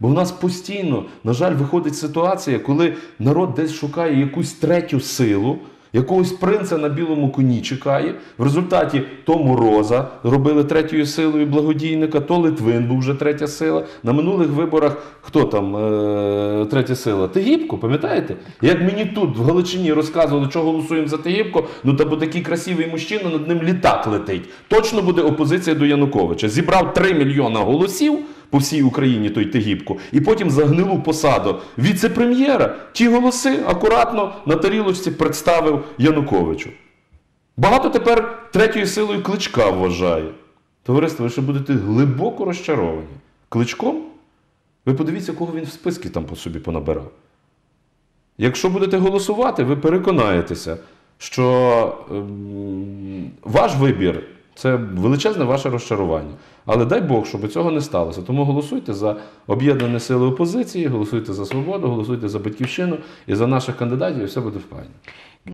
Бо в нас постійно, на жаль, виходить ситуація, коли народ десь шукає якусь третю силу, якогось принца на білому коні чекає. В результаті то Мороза робили третьою силою благодійника, то Литвин був вже третя сила. На минулих виборах хто там е- третя сила? Тегібко, пам'ятаєте? Як мені тут в Галичині розказували, що голосуємо за Тегібко, ну та бо такий красивий мужчина, над ним літак летить. Точно буде опозиція до Януковича. Зібрав 3 мільйона голосів по всій Україні той Тегібко, і потім за гнилу посаду віце-прем'єра ті голоси акуратно на тарілочці представив Януковичу. Багато тепер третьою силою кличка вважає. Товариство, ви ще будете глибоко розчаровані. Кличком? Ви подивіться, кого він в списки там по собі понабирав. Якщо будете голосувати, ви переконаєтеся, що ем, ваш вибір це величезне ваше розчарування. Але дай Бог, щоб цього не сталося. Тому голосуйте за об'єднані сили опозиції, голосуйте за свободу, голосуйте за батьківщину і за наших кандидатів, і все буде впевнено.